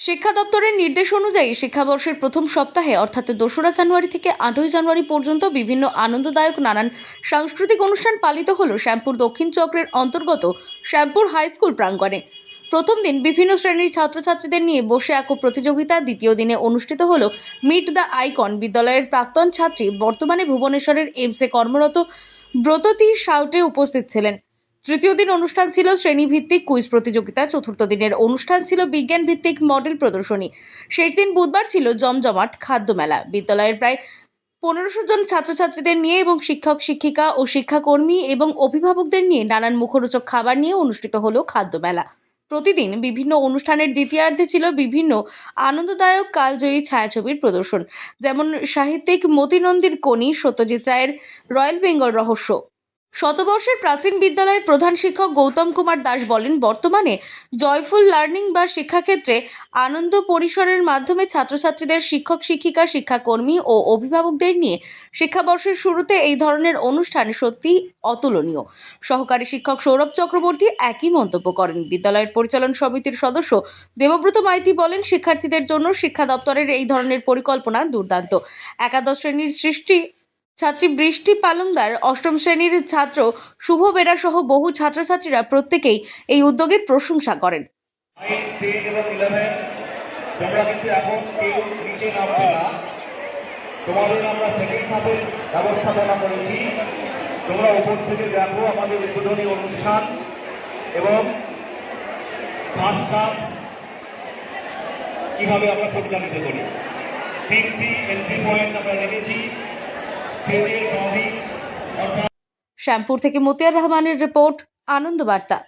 শিক্ষা দপ্তরের নির্দেশ অনুযায়ী শিক্ষাবর্ষের প্রথম সপ্তাহে, অর্থাৎ দোসরা জানুয়ারি থেকে আটই জানুয়ারি পর্যন্ত বিভিন্ন আনন্দদায়ক নানান সাংস্কৃতিক অনুষ্ঠান পালিত হল শ্যামপুর দক্ষিণ চক্রের অন্তর্গত শ্যামপুর হাই স্কুল প্রাঙ্গণে। প্রথম দিন বিভিন্ন শ্রেণির ছাত্রছাত্রীদের নিয়ে বসে আঁকো প্রতিযোগিতা, দ্বিতীয় দিনে অনুষ্ঠিত হল মিট দ্য আইকন বিদ্যালয়ের প্রাক্তন ছাত্রী, বর্তমানে ভুবনেশ্বরের এমসে কর্মরত ব্রততী সাউটে উপস্থিত ছিলেন। তৃতীয় দিন অনুষ্ঠান ছিল শ্রেণীভিত্তিক কুইজ প্রতিযোগিতা। চতুর্থ দিনের অনুষ্ঠান ছিল বিজ্ঞান ভিত্তিক মডেল প্রদর্শনী। শেষ দিন বুধবার ছিল জমজমাট খাদ্য মেলা বিদ্যালয়ের প্রায় পনেরোশো জন ছাত্রছাত্রীদের নিয়ে এবং শিক্ষক, শিক্ষিকা ও শিক্ষাকর্মী এবং অভিভাবকদের নিয়ে নানান মুখরোচক খাবার নিয়ে অনুষ্ঠিত হলো খাদ্য মেলা প্রতিদিন বিভিন্ন অনুষ্ঠানের দ্বিতীয়ার্ধে ছিল বিভিন্ন আনন্দদায়ক কালজয়ী ছায়াছবির প্রদর্শন। যেমন সাহিত্যিক মতিনন্দীর কনি সত্যজিৎ রায়ের রয়্যাল বেঙ্গল রহস্য। শতবর্ষের প্রাচীন বিদ্যালয়ের প্রধান শিক্ষক গৌতম কুমার দাস বলেন, বর্তমানে জয়ফুল লার্নিং বা শিক্ষাক্ষেত্রে আনন্দ পরিসরের মাধ্যমে ছাত্রছাত্রীদের শিক্ষক, শিক্ষিকা, শিক্ষাকর্মী ও অভিভাবকদের নিয়ে শিক্ষাবর্ষের শুরুতে এই ধরনের অনুষ্ঠান সত্যি অতুলনীয়। সহকারী শিক্ষক সৌরভ চক্রবর্তী একই মন্তব্য করেন। বিদ্যালয়ের পরিচালন সমিতির সদস্য দেবব্রত মাইতি বলেন, শিক্ষার্থীদের জন্য শিক্ষা দপ্তরের এই ধরনের পরিকল্পনা দুর্দান্ত। একাদশ শ্রেণির সৃষ্টি ছাত্রী বৃষ্টি পালংদার অষ্টম শ্রেণির ছাত্র শুভ বেরা সহ বহু ছাত্রছাত্রীরা প্রত্যেকেই এই উদ্যোগের প্রশংসা করেন। তোমাদের আমরা সেকেন্ড হাফের ব্যবস্থাপনা করেছি। তোমরা উপর থেকে দেখো আমাদের উদ্বোধনী অনুষ্ঠান এবং ফার্স্ট হাফ কীভাবে আমরা পরিচালিত করি। তিনটি এন্ট্রি পয়েন্ট আমরা রেখেছি। শ্যামপুর থেকে মতিয়ার রহমানের রিপোর্ট আনন্দ বার্তা